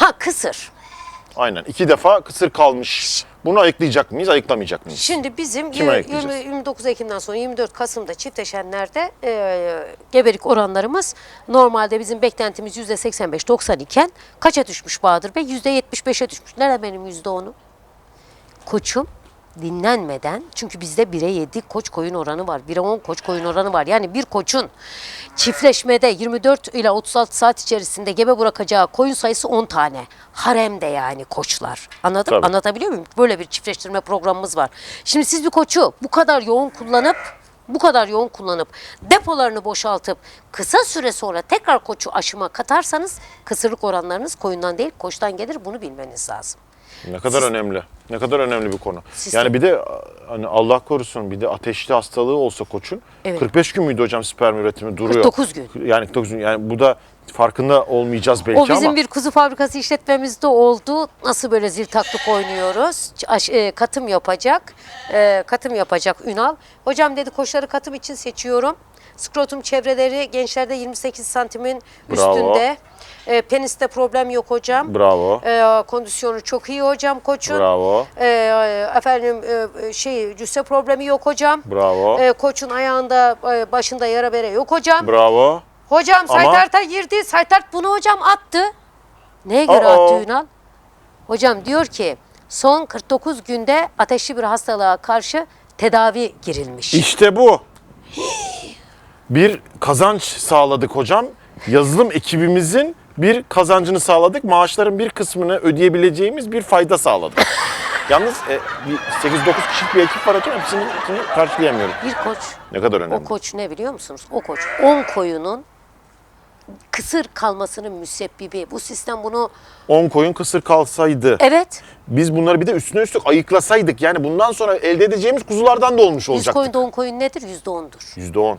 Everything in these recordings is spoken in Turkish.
Ha kısır. Aynen. iki defa kısır kalmış. Bunu ayıklayacak mıyız, ayıklamayacak mıyız? Şimdi bizim Kime yirmi- ekleyeceğiz? 20 29 Ekim'den sonra 24 Kasım'da çiftleşenlerde e, gebelik oranlarımız normalde bizim beklentimiz %85-90 iken kaça düşmüş Bahadır Bey? %75'e düşmüş. Nerede benim %10'u? Koçum dinlenmeden çünkü bizde 1'e 7 koç koyun oranı var. 1'e 10 koç koyun oranı var. Yani bir koçun çiftleşmede 24 ile 36 saat içerisinde gebe bırakacağı koyun sayısı 10 tane. Haremde yani koçlar. Anladın? Tabii. Anlatabiliyor muyum? Böyle bir çiftleştirme programımız var. Şimdi siz bir koçu bu kadar yoğun kullanıp bu kadar yoğun kullanıp depolarını boşaltıp kısa süre sonra tekrar koçu aşıma katarsanız kısırlık oranlarınız koyundan değil koçtan gelir bunu bilmeniz lazım. Ne kadar önemli. Ne kadar önemli bir konu. Siz- yani bir de hani Allah korusun bir de ateşli hastalığı olsa koçun Evet. 45 gün müydü hocam sperm üretimi duruyor. 49 gün. Yani 49 gün. Yani bu da farkında olmayacağız belki O bizim ama bir kuzu fabrikası işletmemizde oldu. Nasıl böyle zil taklık oynuyoruz. E, katım yapacak. E, katım yapacak Ünal. Hocam dedi koçları katım için seçiyorum. Skrotum çevreleri gençlerde 28 santimin Bravo. üstünde. E, peniste problem yok hocam. bravo. E, kondisyonu çok iyi hocam koçun. Bravo. E, efendim e, şey cüsse problemi yok hocam. Bravo. E, koçun ayağında e, başında yara bere yok hocam. Bravo. Hocam Ama- Saytart'a girdi. Saytart bunu hocam attı. Neye göre Aa. attı Ünal? Hocam diyor ki son 49 günde ateşli bir hastalığa karşı tedavi girilmiş. İşte bu. Bir kazanç sağladık hocam. Yazılım ekibimizin bir kazancını sağladık. Maaşların bir kısmını ödeyebileceğimiz bir fayda sağladık. Yalnız e, bir 8-9 kişilik bir ekip var hocam. Hepsini, hepsini karşılayamıyorum. Bir koç, Ne kadar o önemli. koç ne biliyor musunuz? O koç 10 koyunun kısır kalmasının müsebbibi. Bu sistem bunu 10 koyun kısır kalsaydı. evet Biz bunları bir de üstüne üstlük ayıklasaydık. Yani bundan sonra elde edeceğimiz kuzulardan da olmuş 100 olacaktık. koyunda 10 koyun nedir? %10'dur. %10.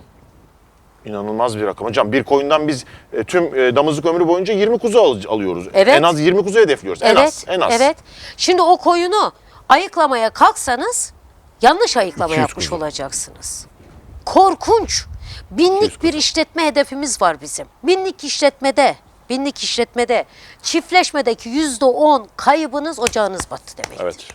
İnanılmaz bir rakam. Hocam bir koyundan biz e, tüm e, damızlık ömrü boyunca 20 kuzu al- alıyoruz. Evet. En az 20 kuzu hedefliyoruz. En evet, az. En az. evet. Şimdi o koyunu ayıklamaya kalksanız yanlış ayıklama 200 yapmış kuzu. olacaksınız. Korkunç. Binlik bir işletme hedefimiz var bizim. Binlik işletmede, binlik işletmede çiftleşmedeki yüzde on kaybınız ocağınız battı demek. Evet.